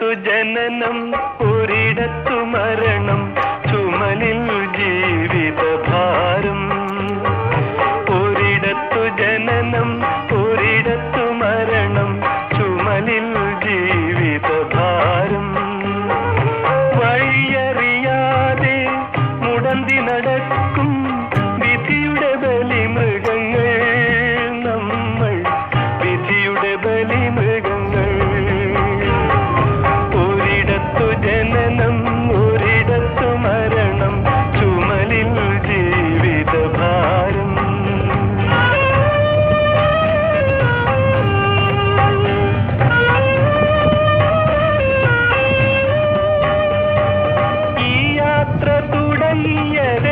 ജനനം ഒരിടത്തു മരണം ചുമലിൽ ജീവിത ഭാരം. ഒരിടത്തു ജനനം ഒരിടത്തു മരണം ചുമലിൽ ജീവിത ഭാരം. വഴിയറിയാതെ മുടന്തി നടക്കും വിധിയുടെ ബലിമൃഗങ്ങൾ നമ്മൾ. വിധിയുടെ ബലിമൃഗങ്ങൾ ಮಾತ್ರ ತುಡಲಿಯರೆ